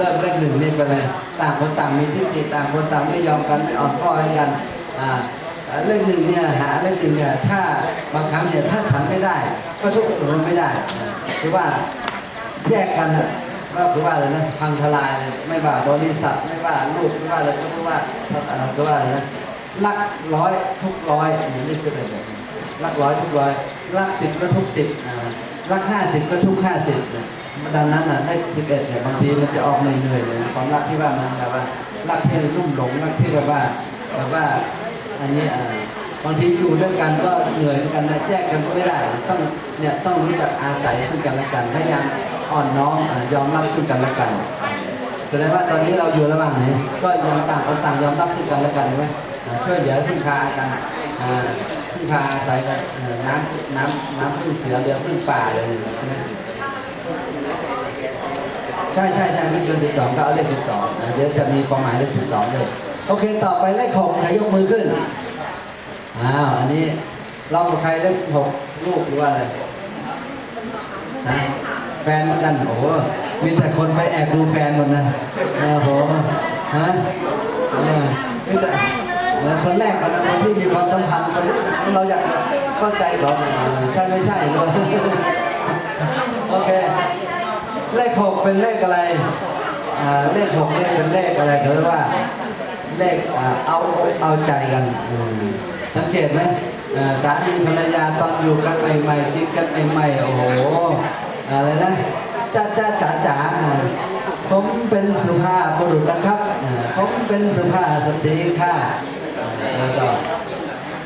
เริ่มเลขหนึ่งนี่ไปเลยต่างคนต่างมีทิฏฐิต่างคนต่างไม่ยอมกันไม่อ่อนข้อให้กันอ่าเลขหนึ่งเนี่ยหาเลขหนึ่งเนี่ยถ้าบางครั้งเนี่ยถ้าฉันไม่ได้ ก็ทุกคนไม่ได้คือว่าแยกกันน่ะก็คือว่าอะไรนะพังทลายไม่ว่าบริษัทไม่ว่าลูกไม่ว่าอะไรก็ไม่ว่าเอ่อก็ว่าอะไรนะลักร้อยทุกร้อยอย่างนี้สิบเอ็ดแบบนี้ลักร้อยทุกร้อยลักสิบก็ทุกสิบอ่าลักห้าสิบก็ทุกห้าสิบนี่ย ดังนั้นน่ะเลขสิบเอ็ดเนี่ยบางทีมันจะออกเหนื่อยๆเลยนะความรักที่ว่ามันแบบว่ารักที่ลุ่มหลงรักที่แบบว่าแบบว่าอันนี้อ่าบางทีอยู่ด้วยกันก็เหนื่อยกันนะแยกกันก็ไม่ได้ ต้องเนี่ยต้องรู้จักอาศัยซึ่งกันและกันพยายามอ่อนน้อมยอมรับซึ่งกันและกันแสดงว่าตอนนี้เราอยู่ระหว่างไหนก็ยังต่างคนต่างยอมรับซึ่งกันและกันไหมช่วยเหลือพึ่งพากันพึ่งพาอาศัยกันน้ำน้ำน้ำพึ่งเสือเรือพึ่งป่าเลยใช่ไหม ใช่ใช่ใช่ไม่เกินสิบสองก็เอาเลขสิบสองเดี๋ยวจะมีความหมายเลขสิบสองเลยโอเค ต่อไปเลขหกใครยกมือขึ้นอ้าวอันนี้เรากับใครเลขหกลูกหรือว่าอะไรนะแฟนเหมือนกันโอ้มีแต่คนไปแอบดูแฟนหมดนะโอ้โหฮะมีแต่แล้วคนแรกคนนั้นคนที่มีความสัมพันธ์คนนี้เราอยากเข้าใจเขาเออใช่ไม่ใช่เนอะโอเค เลขหกเป็นเลขอะไรเลขหกเนี่ยเป็นเลขอะไรเขาเรียกว่าเลขเอาเอาใจกันสังเกตไหมสามีภรรยาตอนอยู่กันใหม่ๆกินกันใหม่ๆโอ้โหอะไรนะจ้าจ้าจ๋าจ๋าผมเป็นสุภาพบุรุษนะครับ ผมเป็นสุภาพสตรีค่ะแล้วก็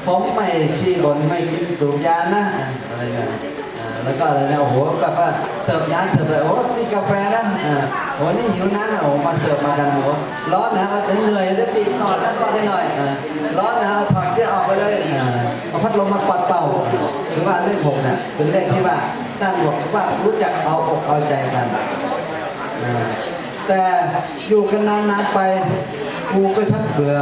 ผมไม่ขี้บ่นไม่กินสูบยานะอะไรนะอ่า แล้วก็อะไรนะโอ้โหแบบว่าเสิร์ฟน้ำเสิร์ฟอะไรโอ้โหนี่กาแฟนะอ่าโอ้โหนี่หิวน้ำนะโอ้มาเสิร์ฟมากันโอ้โหร้อนนะเดี๋ยวเหนื่อยแล้วปีกนอนแล้วก็ได้หน่อยอ่าร้อนนะถอดเสื้อออกไปเลยอ่าเอาพัดลมมาปัดเป่าหรือว่าเลขหกเนี่ยเป็นเลขที่ว่าด้านบวกว่ารู้จักเอาอกเอาใจกันอ่าแต่อยู่กันนานๆไปกูก็ชักเบื่อ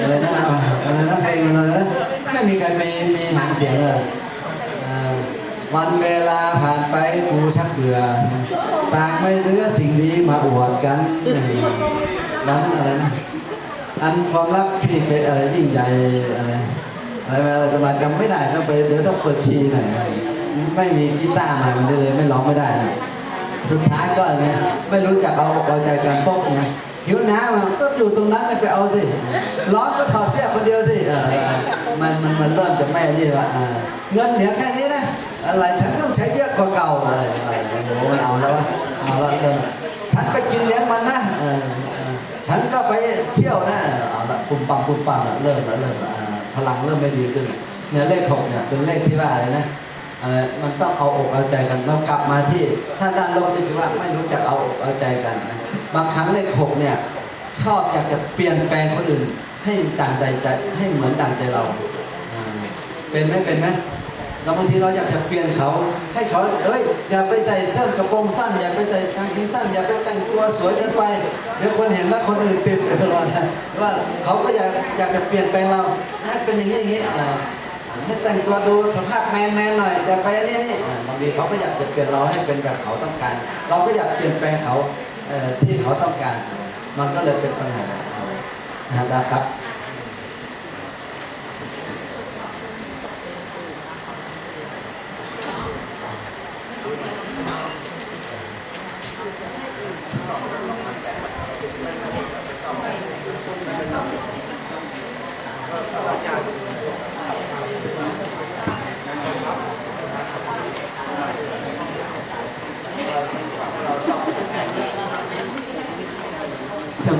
อะไรนะอ่าอะไรนะเพลงอะไรนะไม่มีใครมีมีหางเสียงเลย วันเวลาผ่านไปกูชักเบื่อต่างไม่เหลือสิ่งดีมาอวดกันวันอะไรนะอันความรักที่เคยอะไรยิ่งใหญ่อะไรอะไรอะไรจะมาจำไม่ได้ต้องไปเดี๋ยวต้องเปิดทีหน่อยไม่มีกีตาร์มามันได้เลยไม่ร้องไม่ได้ สุดท้ายก็อะไรไม่รู้จักเอาอกเอาใจกันปุ๊บไง หิวน้ำก็อยู่ตรงนั้นไปเอาสิ ร้อนก็ถอดเสื้อคนเดียวสิมันมันมันเริ่มจะไม่นี่ละเงินเหลือแค่นี้นะอะไรฉันต้องใช้เยอะกว่าเก่าอะไรอะไรโอ้โหมันเอาแล้ววะเอาละเริ่มฉันไปกินเลี้ยงมันนะฉันก็ไปเที่ยวนะเอาละปุ่มปั๊มปุ่มปั๊มละเริ่มละเริ่มละพลังเริ่มไม่ดีขึ้นเนี่ยเลขหกเนี่ยเป็นเลขที่ว่าอะไรนะมันต้องเอาอกเอาใจกันเรากลับมาที่ถ้าด้านลบนี่คือว่าไม่รู้จักเอาอกเอาใจกันนะ บางครั้งเลขหกเนี่ยชอบอยากจะเปลี่ยนแปลงคนอื่น ให้ดังใจใจให้เหมือนดังใจเรา เป็นไหมเป็นไหมเราบางทีเราอยากจะเปลี่ยนเขา ให้เขาเอ้ยอย่าไปใส่เสื้อกระโปรงสั้น อย่าไปใส่กางเกงสั้น อย่าไปแต่งตัวสวยกินไปเดี๋ยวคนเห็นแล้วคนอื่นติดว่าว่าเขาก็อยากอยากจะเปลี่ยนแปลงเราให้เป็นอย่างนี้อย่างนี้ให้แต่งตัวดูสภาพแมนแมนหน่อยอย่าไปนี่นี่บางทีเขาก็อยากจะเปลี่ยนเราให้เป็นแบบเขาต้องการ เราก็อยากเปลี่ยนแปลงเขา ที่เขาต้องการ มันก็เลยเป็นปัญหานะครับ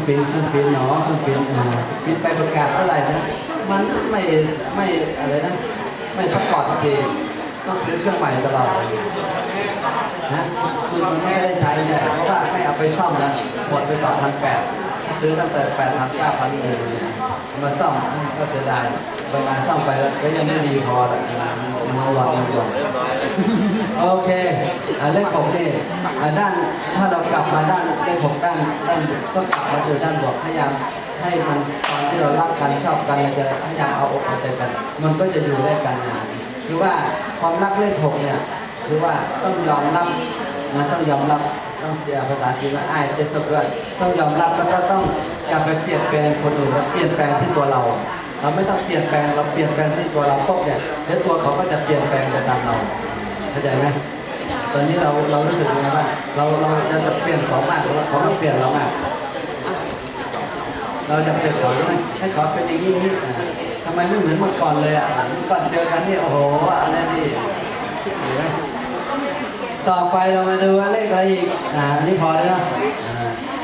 ปินเครื่องปิ้นเนาะเครื่องปิ้นอ่าปิ้นไปประกาศเท่าไหร่นะ มันไม่ไม่อะไรนะ ไม่สปอร์ตทีต้องซื้อเครื่องใหม่ตลอดเลยนะคือมันไม่ได้ใช้ใช่เพราะว่าไม่เอาไปซ่อมนะหมดไปสองพันแปดซื้อตั้งแต่แปดพันเก้าพันเองเนี่ยเอามาซ่อมก็เสียดายไปมาซ่อมไปแล้วก็ยังไม่ดีพอเลยมาหวังมาหวัง โอเคอ่าเลขหกนี่อ่าด้านถ้าเรากลับมาด้านเลขหกด้านด้านต้องกลับมาดูด้านบวกพยายามให้มันตอนที่เรารักกันชอบกันเราจะพยายามเอาอกเอาใจกัน มันก็จะอยู่ได้กันนานคือว่าความรักเลขหกเนี่ยคือว่าต้องยอมรับนะต้องยอมรับต้องเจอภาษาจีนว่าไอ้ายเจสด้วยต้องยอมรับแล้วก็ต้องอย่าไปเปลี่ยนแปลงคนอื่นแล้วเปลี่ยนแปลงที่ตัวเรา เราไม่ต้องเปลี่ยนแปลงเราเปลี่ยนแปลงที่ตัวเราปุ๊บเนี่ยเดี๋ยวตัวเขาก็จะเปลี่ยนแปลงไปตามเรา เข้าใจไหมตอนนี้เราเรารู้สึกยังไงบ้างเราเราจะจะเปลี่ยนเขามากหรือว่าเขาไม่เปลี่ยนเรามากเราจะเปลี่ยนขาใช่ไหมให้ขาเป็นอย่างนี้นี่ทำไมไม่เหมือนเมื่อก่อนเลยอะเมื่อก่อนเจอกันนี่โอ้โหอะไรนี่เห็นไหมต่อไปเรามาดูว่าเลขอะไรอีกอ่าอันนี้พอแล้วเนาะ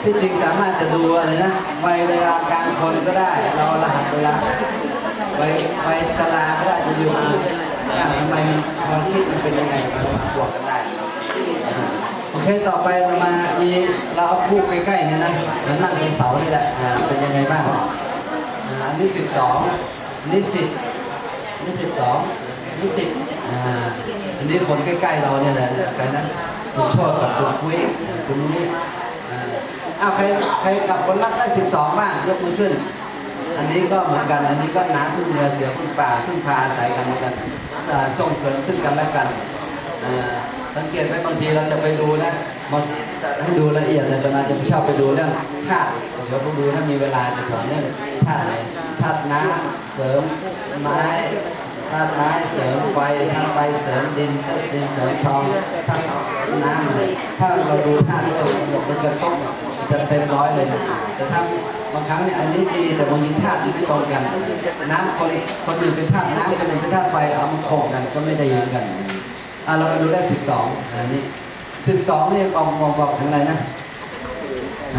ที่จริงสามารถจะดูอะไรนะวัยเวลากลางคนก็ได้ เรารหัสเวลาวัยวัยชราก็ได้จะอยู่ อ่าทำไมมันความคิดมันเป็นยังไงมันมาบวกกันได้โอเคต่อไปเรามามีเราเอาคู่ใกล้ๆเนี่ยนะเรานั่งตรงเสานี่แหละอ่าเป็นยังไงบ้างอันนี้สิบสองนนี้สิบนนี้สิบสองนนี้สิบอ่าอันนี้คนใกล้ๆเราเนี่ยแหละใครนะคุณโชดกับคุณคุยคุณนุ้ยอ่าอ้าวใครใครกับคนรักได้สิบสองบ้างยกมือขึ้น อันนี้ก็เหมือนกัน อันนี้ก็น้ำพึ่งเรือเสือพึ่งป่าพึ่งพาอาศัยกันเหมือนกันส่งเสริมซึ่งกันและกันสังเกตไหมบางทีเราจะไปดูนะบาให้ดูละเอียดเลยแต่มาจะชอบไปดูเรื่องธาตุเดี๋ยวผมดูถ้ามีเวลาจะสอนเรื่องธาตุไหนธาตุน้ำเสริมไม้ธาตุไม้เสริมไฟธาตุไฟเสริมดินธาตุดินเสริมทองธาตุน้ำเลยถ้าเราดูธาตุด้วยมันจะต้อง จะเต็มร้อยเลยนะแต่ถ้าบางครั้งเนี่ยอันนี้ดีแต่บางทีธาตุมันไม่ตรงกันน้ำคนคนหนึ่งเป็นธาตุน้ำคนหนึ่งเป็นธาตุไฟเอามาโขกกันก็ไม่ได้ยินกันอะเรามาดูได้สิบสองอันนี้สิบสองนี่บอกบอกอกถึงอะไรนะ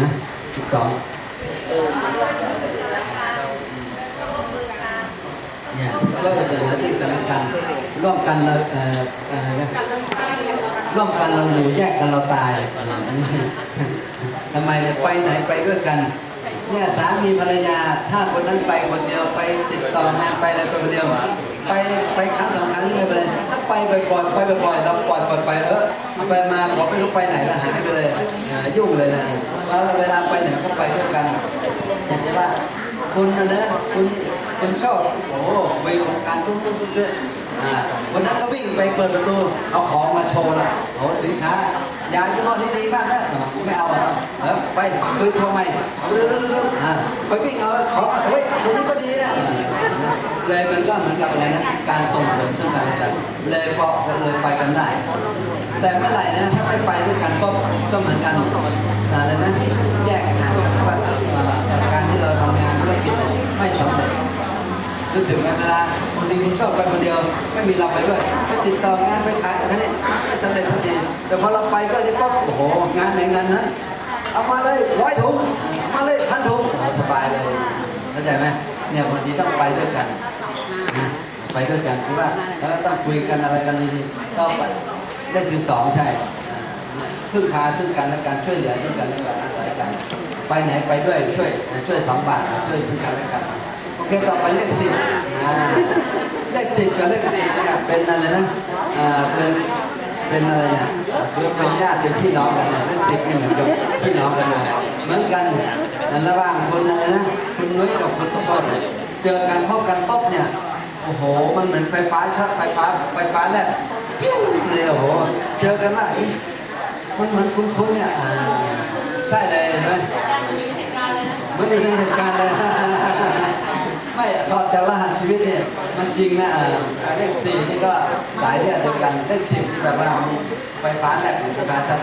ฮะสิบสองเนี่ยช่วยกันเหลือซึ่งกันและกันร่วมกันเราเอ่อเอ่อร่วมกันเราอยู่แยกกันเราตายอันนี้ ทำไมเนี่ยไปไหนไปด้วยกัน เนี่ยสามีภรรยาถ้าคนนั้นไปคนเดียวไปติดต่องานไปอะไรไปคนเดียว ไปไปครั้งสองครั้งนี่ไม่เป็นไรถ้าไปบ่อยๆไปบ่อยๆเราปล่อยปล่อยไปเออไปมาขอไม่รู้ไปไหนแล้วหายไปเลยอ่ายุ่งเลยนะแล้วเวลาไปไหนก็ไปด้วยกันอย่ากจะว่าคุณอะนะคุณคุณชอบโอ้โหไปวงการตุ้งตุ้งตุ้งตุ้งอ่าวันนั้นก็วิ่งไปเปิดประตูเอาของมาโชว์ละโอ้สินค้า ยายี่ห้อนี้ดีมากนะไม่เอาไปคุยทรใหม่เอาเรื่องๆๆอ่ไปวิ่งเอาของเฮ้ยตัวนี้ก็ดีนะเลยมันก็เหมือนกับอะไรนะการส่งเสริมซึ่งกันและกันเลยพอเลยไปกันได้ แต่เมื่อไหร่นะถ้าไม่ไปด้วยกันก็ก็เหมือนกันอะไรนะแยกห่างกันเพราะว่าการที่เราทำงานธุรกิจไม่สำเร็จ รู้สึกไหมเวลาบางทีคุณชอบไปคนเดียว ไม่มีเราไปด้วยไปติดต่องานไปขายแค่นี้ไม่สำเร็จทันทีแต่พอเราไปก็จะปั๊บโอ้โหงานไหนงานนั้นเอามาเลยร้อยถุงเอามาเลยพันถุงโอ้สบายเลยเข้าใจไหมเนี่ยบางทีต้องไปด้วยกันนะไปด้วยกันคือว่าแล้วต้องคุยกันอะไรกันดีๆต้องไปได้สิบสองใช่พึ่งพาซึ่งกันและกันช่วยเหลือซึ่งกันและกันอาศัยกัน ไปไหนไปด้วยช่วยช่วยสองบาทช่วยซึ่งกันและกัน โอต่อไปเลขสิบเลขสิบกับเลขสิบเนี่ยเป็นอะไรนะอ่าเป็นเป็นอะไรนะคือเป็นญาติเป็นพี่น้องกันนะเลขสิบเนี่ยเหมือนกับพี่น้องกันมาเหมือนกันระหว่างคนอะไรนะคุณนุ้ยกับคุณโชดเนี่ยเจอกันพบกันป๊บเนี่ยโอ้โห มันเหมือนไฟฟ้าช็อตไฟฟ้าไฟฟ้าแลบเปี้ยงเลยโอ้โหเจอกันว่าอ๊ะมันเหมือนคุ้นๆเนี่ยใช่เลยใช่ไหมเหมันอยู่ในเหตุการณ์เลย ไม่พอจะรหัสชีวิตเนี่ยมันจริงนะเออเลขสี่นี่ก็สายเนี่เดียวกันเลขสิบที่แบบว่ามีไฟฟ้าแลบไฟฟ้าช็อต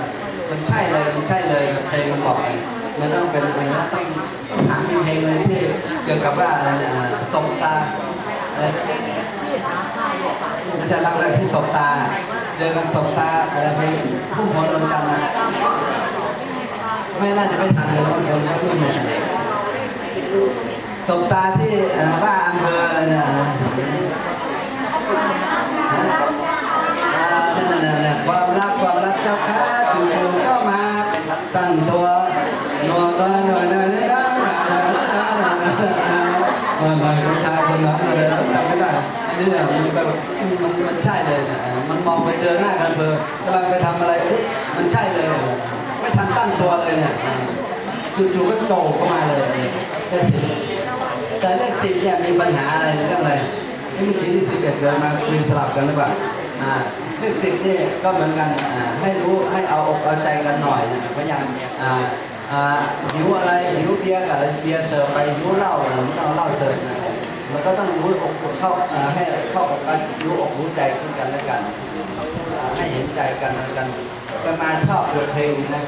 มันใช่เลยมันใช่เลยแบบเพลงมันบอกเลยมันต้องเป็นอะไรนะต้องต้องถามเป็นเพลงเลยที่เกี่ยวกับว่าอะไรเนี่ยสมตาไรไม่ใช่รักแรกที่สบตา เจอกันสบตาอะไรไปพุ่งหัวนนกันนะไม่น่าจะไม่ทันเลยว่าคนเขาพูดเนี่ย สบตาที่ว่าอำเภออะไรเนี่ยนะความรักความรักเจ้าค้าจู่ๆก็มาตั้งตัวหนวก็หน่อยหน่อยหน่อยหน่อยหน่อยหน่อยหน่อยหน่อยหน่อยหน่อยผู้ชายคนนั้นอะไรจำไม่ได้อันนี้อะมันแบบมันมันใช่เลยเนี่ยมันมองไปเจอหน้ากันเพอกำลังไปทำอะไรเอ๊ะมันใช่เลย ไม่ทันตั้งตัวเลยเนี่ยจู่ๆก็โจกเข้ามาเลยเลขสิบ แต่เลขสิบเนี่ยมีปัญหาอะไรเรื่องอะไรนี่เมื่อกี้ที่สิบเอ็ดเดินมาคุยสลับกันหรือเปล่าอ่าเลขสิบเนี่ยก็เหมือนกันให้รู้ให้เอาอกเอาใจกันหน่อยนะพยายามอ่าอ่าหิวอะไรหิวเบียร์กับเบียร์เสิร์ฟไปหิวเหล้าไม่ต้องเหล้าเสิร์ฟนะมันก็ต้องรู้อกเข้าอ่าให้เข้าอกกันรู้อกรู้ใจขึ้นกันและกัน ให้เห็นใจกันและกันก็มาชอบเพลงนี้นะ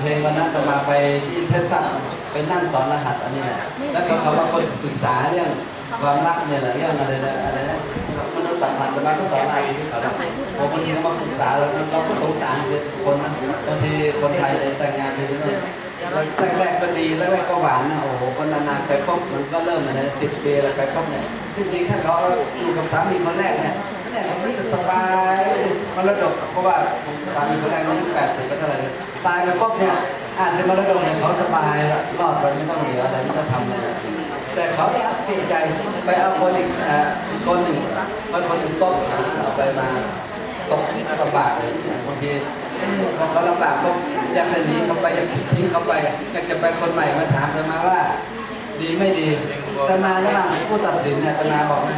เพลงวันนั้นจะมาไปที่เทสซัสไปนั่งสอนรหัสอันนี้แหละแล้วเขาเขาว่าคนปรึกษาเรื่องความรักเนี่ยแหละเรื่องอะไรนะอะไรนะมนุษยสัมพันธ์แต่มาก็สอนอะไรที่เขาเนี่ยพอบางทีเขามาปรึกษาเราเราก็สงสารคนนะบางทีคนไทยเนี่ยแต่งงานไปเรื่อยๆแรกๆก็ดีแรกๆก็หวานนะโอ้โหก็นานๆไปปุ๊บมันก็เริ่มอะไรสิบปีแล้วไปปุ๊บเนี่ยที่จริงถ้าเขาอยู่กับสามีคนแรกเนี่ย เนี่ยเขาก็จะสบายมรดกเพราะว่าสามีคนแรกอายุแปดสิบก็เท่าไหร่ตายไปปุ๊บเนี่ยอาจจะมรดกเนี่ยเขาสบายละรอดไปไม่ต้องเหลืออะไรไม่ต้องทำอะไรละแต่เขาเนี่ยเปลี่ยนใจไปเอาคนอีกอ่าอีกคนหนึ่งพอคนหนึ่งปุ๊บเอาไปมาตกลำบากเลยบางทีเอ๊ะพอเขาลำบากเขาอยากจะหนีเขาไปอยากทิ้งเขาไปอยากจะไปคนใหม่มาถามแต่มาว่า ดีไม่ดีแต่มาระหว่างผู้ตัดสินเนี่ยแต่มาบอกว่า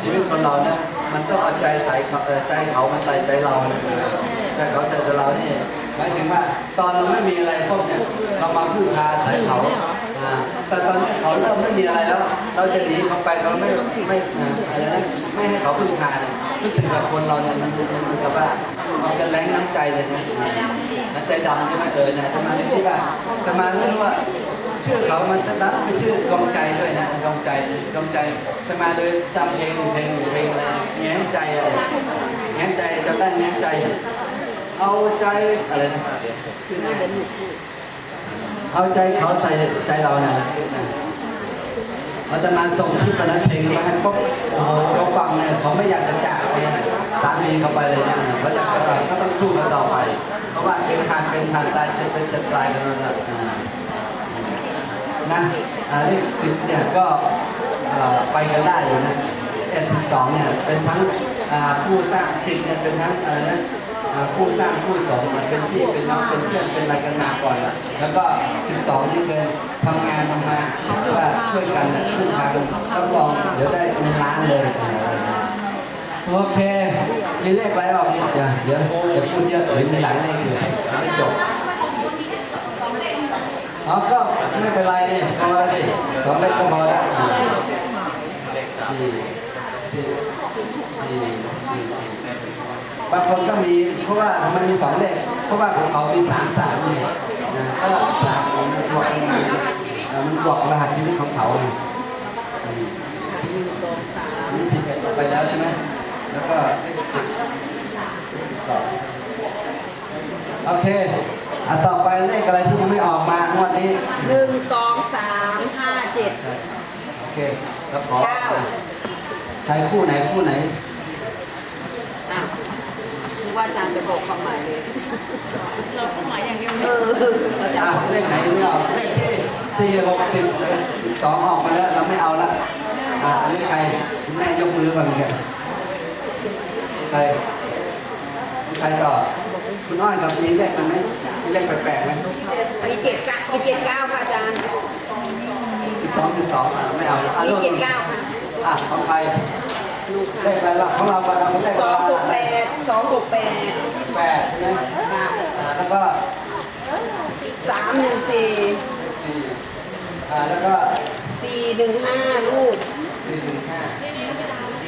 ชีวิตคนเราเนี่ยมันต้องเอาใจใส่ใจเขามาใส่ใจเราเนี่ยใจเขาใส่ใจเรานี่หมายถึงว่าตอนเราไม่มีอะไรพวกเนี่ยเรามาพึ่งพาอาศัยเขาแต่ตอนนี้เขาเริ่มไม่มีอะไรแล้ว เราจะหนีเขาไปเราไม่ไม่อะไรนะไม่ให้เขาพึ่งพาเนี่ยนึกถึงกับคนเราเนี่ยมันมันมันกับว่ามันจะแรงน้ำใจเลยนะน้ำใจดำใช่ไหมเออเนี่ยแต่มาในที่ว่าแต่มาไม่รู้ว่า ชื่อเขามันนัดไปชื่อดวงใจด้วยนะดวงใจดวงใจแต่มาเลยจำเพลงเพลงเพลงอะไรแง้มใจอะไรแง้มใจจำได้แง้มใจ เอาใจอะไรนะเอาใจเขาใส่ใจเราเนี่ยนะนะมันจะมาส่งคลิปวันนั้นเพลงมาให้ปุ๊บโอ้โหเขาฟังเนี่ยเขาไม่อยากจะจากเนี่ยสามีเขาไปเลยนะเขาอยากจะก็ต้องสู้กันต่อไป เพราะว่าเส้นทางเป็นทางตายเช็ดเป็นเช็ดตายกันแล้วนะอ่า นะเลขสิบเนี่ยก็ไปกันได้อยู่นะเอ็ดสิบสองเนี่ยเป็นทั้งผู้สร้างสิบเนี่ยเป็นทั้งอะไรนะผู้สร้างผู้สอนเป็นพี่เป็นน้องเป็นเพื่อนเป็นอะไรกันมาก่อนละแล้วก็สิบสองนี่เป็นทำงานมันมาว่าช่วยกันนะพึ่งพากันรับรองเดี๋ยวได้เงินล้านเลย โอเคมีเลขอะไรออกอีกอย่าเดี๋ยวเดี๋ยวพูดเยอะเดี๋ยวมีหลายเลขอยู่ไม่จบ อ๋อก็ไม่เป็นไรนี่พอแล้วดิสองเลขก็พอแล้วสี่สี่สี่สี่สี่บางคนก็มีเพราะว่าทำไมมีสองเลขเพราะว่าของเขามีสามสามไงนะก็สามมันบวกกันมาเอ่อมันบวกรหัสชีวิตของเขาไงมอันนี่สิบเอ็ดไปแล้วใช่ไหมแล้วก็เลขสิบเลขสิบสองโอเค อะต่อไปเลขอะไรที่ยังไม่ออกมางวดนี้หนึ่งสองสามห้าเจ็ดโอเคแล้วขอเก้าใครคู่ไหนคู่ไหนอะคือว่าอาจารย์จะบอกความหมายเลยเราก็หมายอย่างเดียวเออเราจะอะบอกเลขไหนไม่ออกเลขที่สี่หกสิบสิบสองออกมาแล้วเราไม่เอาละอะอันนี้ใครคุณแม่ยกมือก่อนเมื่อกี้ใครใครต่อ คุณอ้อยกับมีเลขมันไหมมี เลขแปลกๆไหมมีเจ็ดเก้ามีเจ็ดเก้าค่ะอาจารย์สิบสองสิบสองอะไม่เอาละอะมีเริ่มเจ็ดเก้าค่ะอะของใครลูกเลค่ะขอะไรล่ะของเราก็เราเลขสองหกอะไรแปดสองหกแปดแปดใช่ไหมค่ะอะแล้วก็สามหนึ่งสี่สี่อ่าแล้วก็สี่หนึ่งห้าลูก สี่หนึ่งห้า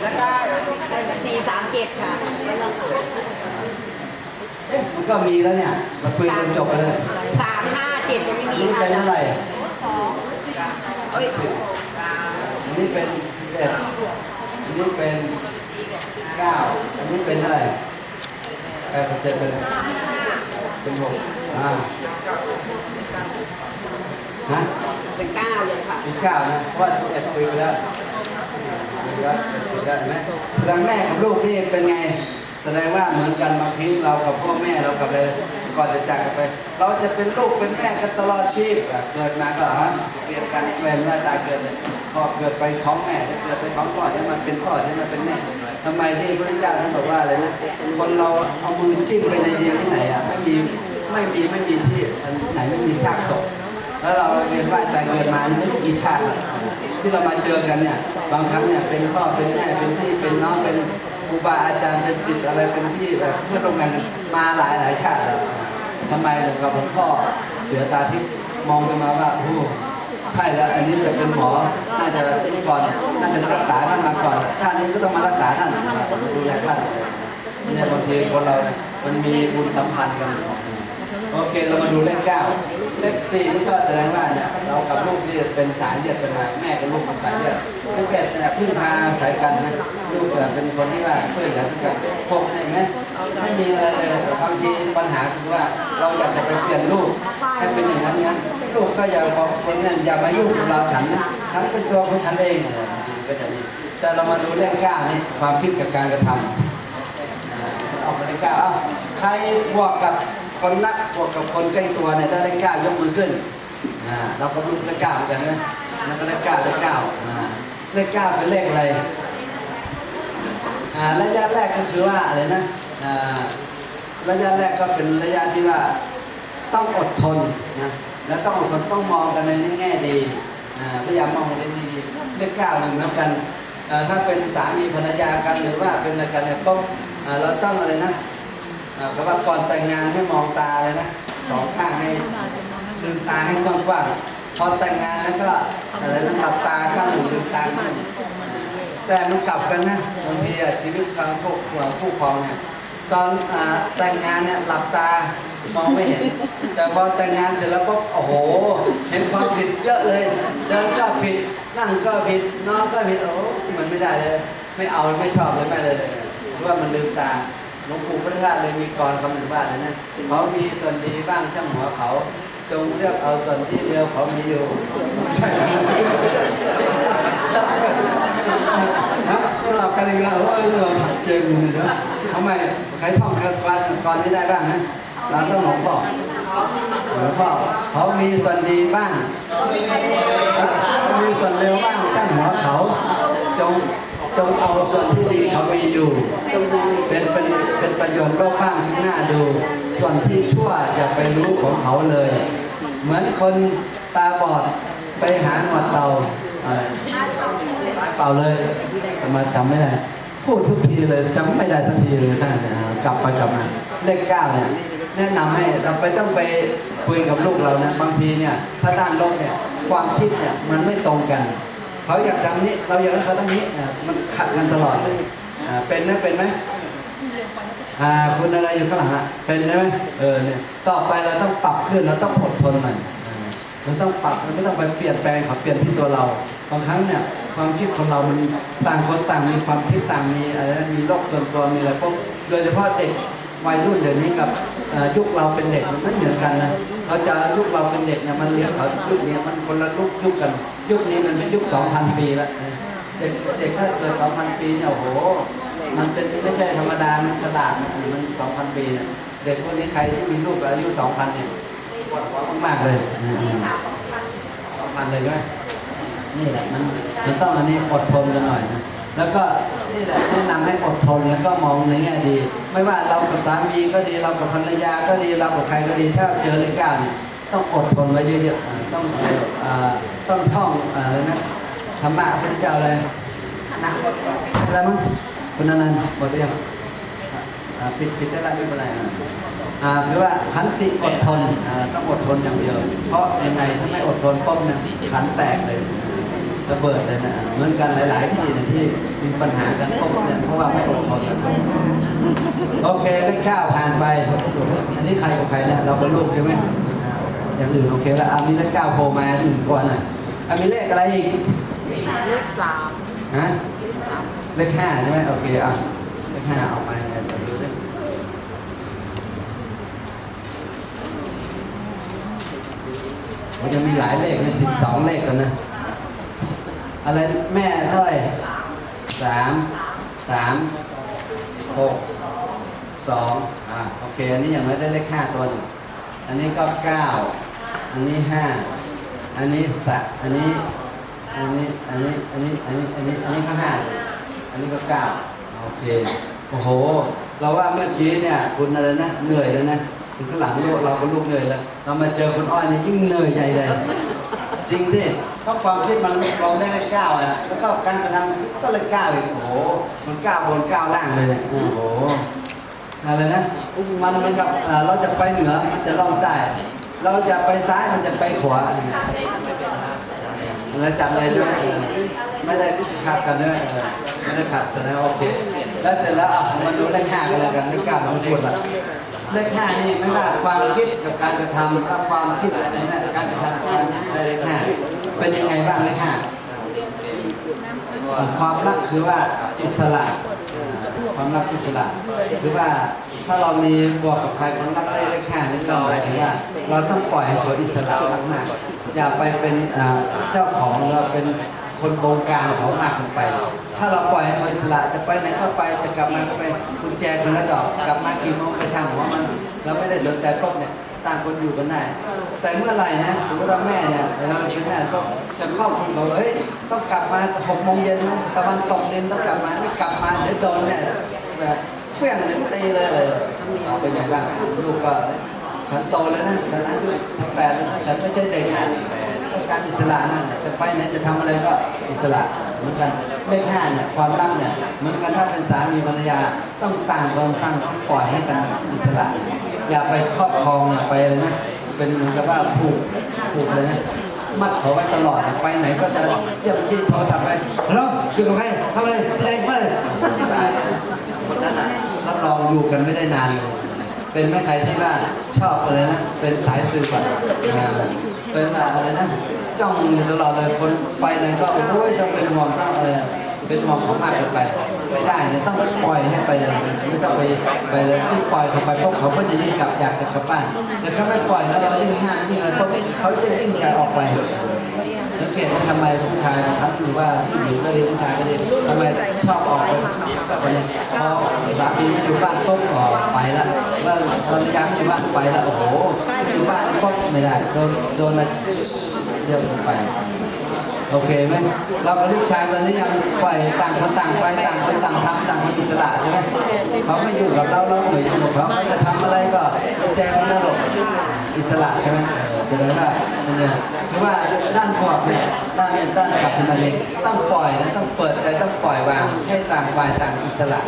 แล้วก็สี่สามเจ็ดค่ะ เอ๊ะมันก็มีแล้วเนี่ย มาคุยกันจบเลยสามห้าเจ็ดยังไม่อันมีนี้ค่ะเป็นอาจารเท่าไหร่ย์เอ้ยสิบอันนี้เป็นสิบเอ็ดอันนี้เป็นเก้าอันนี้เป็นเท่าไหร่แปดกับเจ็ดเป็นเป็นหกอ่าฮะเป็นเก้ายังค่ะเป็นเก้านะเพราะว่าสิบเอ็ดคุยไปแล้วคุยไปแล้วสิบเอ็ดคุยได้ไหมแสดงแม่กับลูกนี่เป็นไง แสดงว่าเหมือนกันบางทีเรากับพ่อแม่เรากับอะไรก่อนจะจากกันไป เราจะเป็นลูกเป็นแม่กันตลอดชีพเกิดมาก็อะเปลี่ยนกันเว้นว่าตายเกิดเลยพอเกิดไปท้องแม่จะเกิดไปท้องพ่อจะมาเป็นพ่อจะมาเป็นแม่ทำไมที่พระเจ้าท่านบอกว่าอะไรนะคนเราเอามือจิ้มไปในดินที่ไหนอะไม่มีไม่มีไม่มีที่ไหนไม่มีซากศพแล้วเราเวียนว่ายตายเกิดมานี่ไม่รู้กี่ชาติที่เรามาเจอกันเนี่ยบางครั้งเนี่ยเป็นพ่อเป็นแม่เป็นพี่เป็นน้องเป็น รูบาอาจารย์เป็นศิษย์อะไรเป็นพี่แบบเพื่อนร่วมงานกันมาหลายหลายชาติแล้วทำไมถึงกับหลวงพ่อเสือตาทิพย์มองขึ้นมาว่าโอ้ใช่แล้วอันนี้จะเป็นหมอน่าจะก่อนน่าจะรักษาท่านมาก่อน ชาตินี้ก็ต้องมารักษาท่านมาดูแลท่านเนี่ยบางทีคนเราเนี่ยมันมีบุญสัมพันธ์กัน โอเคเรามาดูเลขเก้าเลขสี่นี่ก็แสดงว่าเนี่ยเรากับลูกนี่เป็นสายเลือดกันมาแม่กับลูกเป็นสายเลือดสิบเอ็ดเนี่ยพึ่งพาอาศัยกันนะลูกเกิดเป็นคนที่ว่าช่วยเหลือกันพกเนี่ยไหมไม่มีอะไรเลยบางทีปัญหาคือว่าเราอยากจะไปเปลี่ยนลูกให้เป็นอย่างนั้นงนั้นลูกก็อย่าบอกคนนั้นอย่ามายุ่งกับเราฉันนะฉันเป็นตัวของฉันเองเลยบางทีก็จะนี่แต่เรามาดูเลขเก้านี่ความคิดกับการกระทำออาเลขเก้าอ้าใครบวกกับ คนนักบวกกับคนใกล้ตัวเนี่ยได้เล่ก้ายกมือขึ้นอ่าเราก็รู้เลขก้าเหมือนกันไหมนั่นก็เลขก้าเลขก้าอ่าเลขก้าเป็นเลขอะไรอ่าระยะแรกก็คือว่าอะไรนะอ่าระยะแรกก็เป็นระยะที่ว่าต้องอดทนนะและต้องอดทนต้องมองกันในแง่ดีอ่าพยายามมองในดีเลขเก้าหนึ่งเหมือนกันอ่าถ้าเป็นสามีภรรยากันหรือว่าเป็นอะไรกันเนี่ยต้องอ่าเราต้องอะไรนะ อ่าคำว่าก่อนแต่งงานให้มองตาเลยนะสองข้างให้ลืมตาให้กว้างๆพอแต่งงานแล้วก็อะไรนะหลับตาข้างหนึ่งลืมตาข้างหนึ่งแต่มันกลับกันนะบางทีชีวิตของพวกหัวผู้ครองเนี่ยตอนอแต่งงานเนี่ยหลับตามองไม่เห็น แต่พอแต่งงานเสร็จแล้วปุ๊บโอ้โห เห็นความผิดเยอะเลยเดินก็ผิดนั่งก็ผิดนอนก็ผิดโอ้มันไม่ได้เลย ไม่เอาไม่ชอบเลยไม่เลยเลยเพราะว่ามันลืมตา ลวงปู่พุทธทาสเลยมีกรคำหนึ่งว่าเลยนะเขามีส่วนดีบ้างช่างหัวเขา จงเลือกเอาส่วนที่เดียวเขามีอยู่ใช่สลับกันสลับกันอีกแล้วว่าเราผัดเกมเลยนะทำไมใครท่องกรกรนี้ได้บ้างนะเราต้องหลวงพ่อหลวงพ่อเขามีส่วนดีบ้างเขามีส่วนเลวบ้างช่างหัวเขา จง จงเอาส่วนที่ดีเขามีอยู่ เป็นเป็นเป็นประโยชน์โลกบ้างชิ้นหน้าดู ส่วนที่ชั่วอย่าไปรู้ของเขาเลย เหมือนคนตาบอดไปหาหนวดเตาอะไรเปล่าเลยมาจำไม่ได้พูดทุกทีเลยจำไม่ได้ทุกทีเลยท่านกลับไปกลับมาเลขเก้าเนี่ยแนะนำให้เราไปต้องไปคุยกับลูกเรานะบางทีเนี่ยถ้าด้านลบเนี่ยความคิดเนี่ยมันไม่ตรงกัน เขาอยากทำนี้ เราอยากให้เขาทำนี้มันขัดกันตลอดเลยเป็นไหมเป็นไหมอ่าคุณอะไรอยู่ข้างหลังอะเป็นไหมเออเนี่ยต่อไปเราต้องปรับขึ้นเราต้องอดทนหน่อยเราต้องปรับเราไม่ต้องไปเปลี่ยนแปลงเขาเปลี่ยนที่ตัวเราบางครั้งเนี่ยความคิดของเรามันต่างคนต่างมีความคิดต่างมีอะไรมีโลกส่วนตัวมีอะไรพวกโดยเฉพาะเด็กวัยรุ่นเดี๋ยวนี้กับยุคเราเป็นเด็กมันไม่เหมือนกันนะ เราจะยุคเราเป็นเด็กเนี่ยมันเลี้ยงเขายุคนี้มันคนละยุคยุคกัน ยุคนี้มันเป็นยุค2,000ปีแล้วนะเด็กเด็กถ้าเกิด2,000ปีเนี่ยโอ้โห มันเป็นไม่ใช่ธรรมดา มันฉลาดนมัน2,000ปีเนี่ยเด็กพวกนี้ใครที่มีลูกอายุ2,000เนี่ยมากเลยสองพันเลยใช่ไหมนี่แหละมันมันต้องอันนี้อดทนกันหน่อยนะแล้วก็ นี่แหละแนะนำให้อดทนแล้วก็มองในแง่ดี ไม่ว่าเรากับสามีก็ดีเรากับภรรยาก็ดีเรากับใครก็ดีถ้าเจอเลขเก้าเนี่ยต้องอดทนไว้เยอะๆต้องต้องท่องอะไรนะธรรมะพระเจ้าเลยนะอะไรมั้งคุณนันต์หมดหรือยังปิดปิดได้แล้วไม่เป็นไรอะอ่าคือว่าขันติอดทนอ่าต้องอดทนอย่างเดียว เพราะยังไงถ้าไม่อดทนปุ๊บเนี่ยขันแตกเลย ระเบิดเลยนะเหมือนกันหลาย ๆ ที่เนี่ยที่มีปัญหากันพบเนี่ยเพราะว่าไม่อดทนกันโอเคเลขเก้าผ่านไป อันนี้ใครกับใครเนี่ยเราเป็นลูกใช่ไหมอย่างอื่นโอเคแล้วอะมีเลขเก้าโผล่มาหนึ่งตัวหน่อยอะมีเลขอะไรอีกเลขสามฮะเลขห้าใช่ไหมโอเคอะเลขห้าออกมายังไงเดี๋ยวดูดิมันจะมีหลายเลขในสิบสองเลขกันนะ อะไรแม่เท่าไหร่สามสามหกสองอ่าโอเค อันนี้ยังไม่ได้เลขห้าตัวหนึ่งอันนี้ก็เก้าอันนี้ห้าอันนี้สะอันนี้อันนี้อันนี้อันนี้อันนี้อันนี้อันนี้ก็ห้าอันนี้ก็เก้าโอเคโอ้โห เราว่าเมื่อกี้เนี่ยคุณอะไรนะเหนื่อยแล้วนะคุณข้างหลังลูกเราก็ลูกเหนื่อยแล้วเรามาเจอคุณอ้อยนี่ยิ่งเหนื่อยใหญ่เลยจริงสิ ราะความคิดมันลงได้เลขเก้าวอะแล้วก็การกระทำก็เลขเก้าวอีกโอ้โหมันก้าวบนก้าวล่างเลยเนี่ยโอ้โหอะไรนะมันเหมันกับเราจะไปเหนือมันจะล่องใต้เราจะไปซ้ายมันจะไปขวาแล้วจับเลยใช่ไหมไม่ได้ขัดกันด้วยไม่ได้ขัดแสดงโอเค แล้วเสร็จแล้วอะมาดูเลขห้ากันแล้วกันเลขเก้าเราไม่พูดละเลขห้านี่ไม่ว่าความคิดกับการกระทำและความคิดและการกระทำการได้เลขห้า เป็นยังไงบ้างเลขห้าอ่าความรักคือว่าอิสระความรักอิสระคือว่าถ้าเรามีบวกกับใครความรักได้เลขห้านี่ก็หมายถึงว่า เราต้องปล่อยให้เขาอิสระมากๆอย่าไปเป็นเจ้าของเราเป็นคนบงการเขามากเกินไป ถ้าเราปล่อยให้เขาอิสระจะไปไหนก็ไปจะกลับมาก็ไปกุญแจคนละดอกกลับมากี่โมงก็ช่างว่ามัน เราไม่ได้สนใจปุ๊บเนี่ย ต่างคนอยู่กันได้ แต่เมื่อไหร่นะสมมติว่าแม่เนี่ยเวลาเราเป็นแม่ปุ๊บจะครอบครัวเขาเฮ้ยต้องกลับมาหกโมงเย็นนะตะวันตกเย็นต้องกลับมาไม่กลับมาเดี๋ยวโดนเนี่ยแบบเฟี้ยงเดี๋ยวตีเลยเอาเป็นไงบ้างลูกก็ฉันโตแล้วนะฉันอายุสิบแปดแล้วนะฉันไม่ใช่เด็กนะต้องการอิสระนะจะไปไหนจะทำอะไรก็อิสระเหมือนกันเลขห้าเนี่ยความรักเนี่ยเหมือนกันถ้าเป็นสามีภรรยาต้องต่างคนต่างต้องปล่อยให้กันอิสระ อย่าไปครอบครองอย่าไปเลยนะ เป็นเหมือนกับว่าผูกผูกเลยนะ มัดเขาไว้ตลอดไปไหนก็จะเจียมจี้โทรศัพท์ไปฮัลโหลอยู่กับใครทำอะไรอะไรมาเลยตายคนนั้นน่ะรับรองอยู่กันไม่ได้นานเลย เป็นแม่ใครที่ว่าชอบอะไรนะ เป็นสายสืบอะอ่าเป็นแบบอะไรนะ จ้องอยู่ตลอดเลยคนไปไหนก็โอ้ยต้องเป็นห่วงต้องอะไร เป็นห่วงเขามากเกินไปไม่ได้เนี่ยต้องปล่อยให้ไปเลยไม่ต้องไปไปเลยที่ปล่อยเขาไปพวกเขาก็จะยิ่งกลับอยากจะกลับบ้านแต่ถ้าไม่ปล่อยแล้วเรายิ่งห้ามยิ่งอะไรเขาจะยิ่งอยากออกไปสังเกตว่าทำไมผู้ชายบางครั้งหรือว่าผู้หญิงก็ดีผู้ชายก็ดีทำไมชอบออกไปวันนี้พอสามีไม่อยู่บ้านปุ๊บออกไปละว่าภรรยาไม่อยู่บ้านไปละโอ้โหไม่อยู่บ้านนี่ปุ๊บไม่ได้โดนโดนมาเดียวไป โอเคไหมเรากับลูกชายตอนนี้ยังปล่อยต่างคนต่างไปต่างคนต่างทำต่างคนอิสระใช่ไหมเขาไม่อยู่กับเราเราไม่อยู่กับเขาเขาจะทำอะไรก็แจ้งมรดกอิสระใช่ไหมเออแสดงว่ามันเนี่ยคือว่าด้านบวกเนี่ยด้านด้านกลับเป็นมาเองต้องปล่อยนะต้องเปิดใจต้องปล่อยวางให้ต่างฝ่ายต่างอิสระ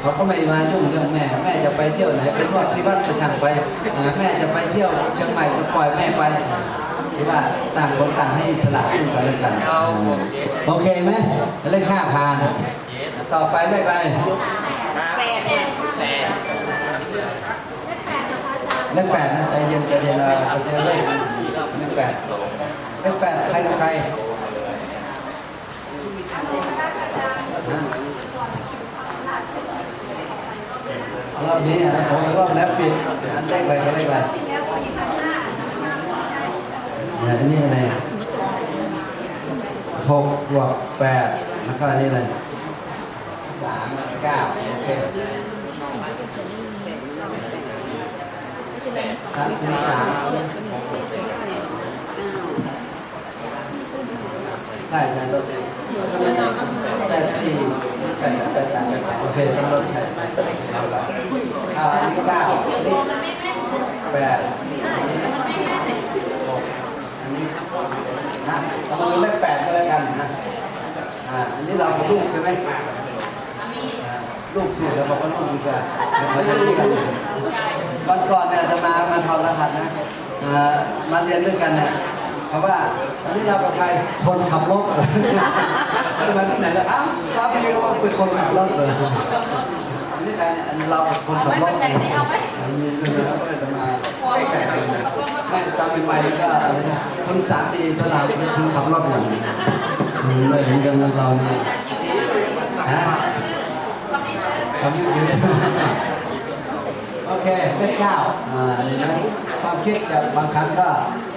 เขาก็ไม่มายุ่งเรื่องแม่ แม่จะไปเที่ยวไหนเป็นว่าที่บ้านก็ช่างไป แม่จะไปเที่ยวเชียงใหม่ก็ปล่อยแม่ไป คือว่าต่างคนต่างให้อิสระซึ่งกันและกันเออโอเคไหมเลขห้าผ่าน ต่อไปเลขอะไรแปดเนี่ยเลขแปดนะใจเย็นใจเย็นเราจะเลขเลขแปดเลขแปดใครกับใครฮะรอบนี้นะผมรอบแล้วปิดอันเลขอะไรก็เลขอะไร เนี่ยอันนี้อะไรหกบวกแปดแล้วก็อันนี้อะไรสามเก้าโอเคสามสิบสามใช่ใช่ลดทำไมแปดสี่แปดแปดสามแปดสามโอเคต้องลดใช่ใช่เอาละอ่าอันนี้เก้าอันนี้แปดอันนี้หกอันนี้นะ เรามาดูเลขแปดก็แล้วกันนะอ่าอันนี้เรากับลูกใช่ไหมอ่าลูกสิเราบอกว่าลูกดีกว่าเราจะรู้กันวันก่อนเนี่ยจะมามาทอนรหัสนะอ่อมาเรียนด้วยกันเนี่ยเขาว่าวันนี้เรากับใครคนขับรถมาที่ไหนแล้วอ้าวฟ้าพี่ก็ว่าเป็นคนขับรถเลยอันนี้ใคร เราเป็นคนขับรถมีด้วยนะครับก็จะมาแก่กันนะแม่ตอนเป็นวัยนี่ก็อะไรนะคนสามีตลาดเป็นคนขับรถเหมือนกันอืมไม่เห็นกันเรานี่ฮะคำนี้ซื้อโอเคเลขเก้าอ่านี่นะความคิดกับบางครั้งก็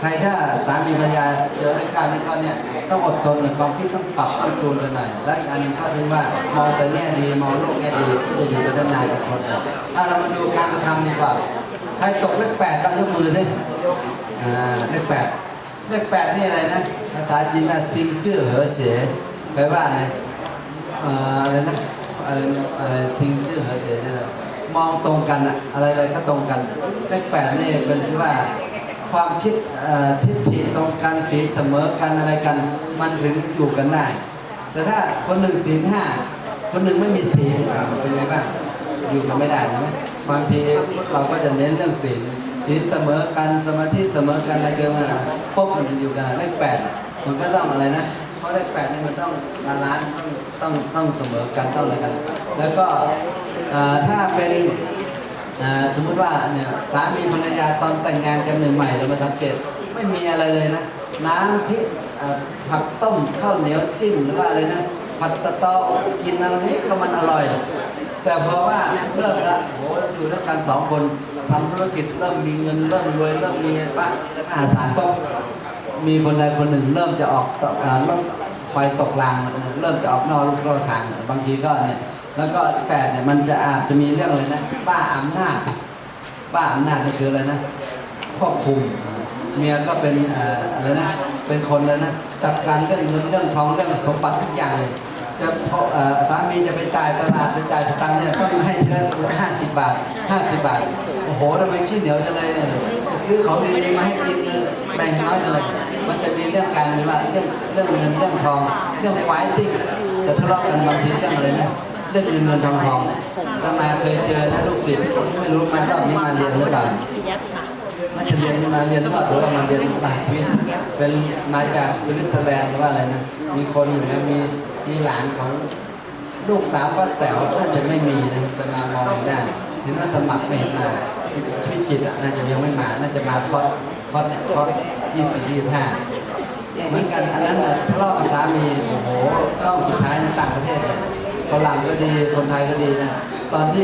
ครถ้าสามีภรรยาเจอเลขเก้านี่ก็เนี่ยต้องอดทนนะความคิดต้องปรับต้องจูนกันหน่อยและอีกอันหนึงก็คือว่ามองแต่แง่ดีมองโลกแง่ดีก็จะอยู่กันได้นานกับคนถ้าเรามาดูการกระทำดีกว่าใครตกเลขแปดบ้างยกมือสิอ่าเลขแปดเลขแปดนี่อะไรนะภาษาจีนนะซิงจื้อเหอเสียแปลว่าอะไรอ่ออะไรนะอะไรอะไรซิงจื้อเหอเสียเนี่ยนะมองตรงกันอะอะไรอะไรก็ตรงกันเลขแปดนี่เป็นที่ว่า ความคิดเอ่อทิฏฐิตรงกันศีลเสมอกันอะไรกัน มันถึงอยู่กันได้ แต่ถ้าคนหนึ่งศีลห้าคนหนึ่งไม่มีศีลเป็นไงบ้างอยู่กันไม่ได้ใช่ไหมบางทีเราก็จะเน้นเรื่องศีลศีลเสมอกันสมาธิเสมอกันอะไรเกินมาปุ๊บมันจะอยู่กันเลขแปดมันก็ต้องอะไรนะเพราะเลขแปดนี่มันต้องบาลานซ์ต้องต้องต้องเสมอกันต้องอะไรกัน แล้วก็ถ้าเป็น สมมุติว่าเนี่ยสามีภรรยาตอนแต่งงานกันใหม่ๆเรามาสังเกตไม่มีอะไรเลยนะ น้ำพริกผักต้มข้าวเหนียวจิ้มหรือว่าอะไรนะผัดสตอกินอะไรนี้ก็มันอร่อย แต่พอว่าเลิกละโหอยู่ด้วยกันสองคนทำธุรกิจเริ่มมีเงินเริ่มรวยเริ่มมีบ้านมหาศาลปุ๊บมีคนใดคนหนึ่งเริ่มจะออกตกอ่าเริ่มไฟตกรางเริ่มจะออกนอกลูกนอกทางบางทีก็เนี่ย แล้วก็แปดเนี่ยมันจะอาจจะมีเรื่องอะไรนะบ้าอำนาจบ้าอำนาจนี่คืออะไรนะควบคุมเมียก็เป็นเอ่อะไรนะเป็นคนเลยนะจัดการเรื่องเงินเรื่องทองเรื่องสมบัติทุกอย่างเลยจะพออสามีจะไปจ่ายตลาดไปจ่ายสตังค์เนี่ยต้องให้ทีละห้าสิบบาทห้าสิบบาทโอ้โหทำไมขี้เหนียวจังเลยจะซื้อของดีๆมาให้กินเลยแบ่งน้อยจังเลยมันจะมีเรื่องการว่าเรื่องเรื่องเงินเรื่องทอง เรื่องไฟติ้งจะทะเลาะกันบางทีเรื่องอะไรนะ เรื่องเงินเงินทองทองแล้วมาเคยเจอนะลูกศิษย์ไม่รู้มันรอบนี้มาเรียนหรือเปล่าน่าจะเรียนมาเรียนหรือเปล่าหรือว่ามาเรียนหลักชีวิตเป็นมาจากสวิตเซอร์แลนด์หรือว่าอะไรนะมีคนอยู่นะมีมีหลานของลูกสาวป้าแต๋วน่าจะไม่มีนะแต่มามองไม่ได้เห็นว่าสมัครไม่เห็นมาชีวิตจิตน่าจะยังไม่มาน่าจะมาคอร์สคอร์สเนี่ยคอร์สยี่สิบยี่ห้าเหมือนกันอันนั้นทะเลาะกับสามีโอ้โหต้องสุดท้ายในต่างประเทศเนี่ย ฝรั่งก็ดีคนไทยก็ดีนะตอนที่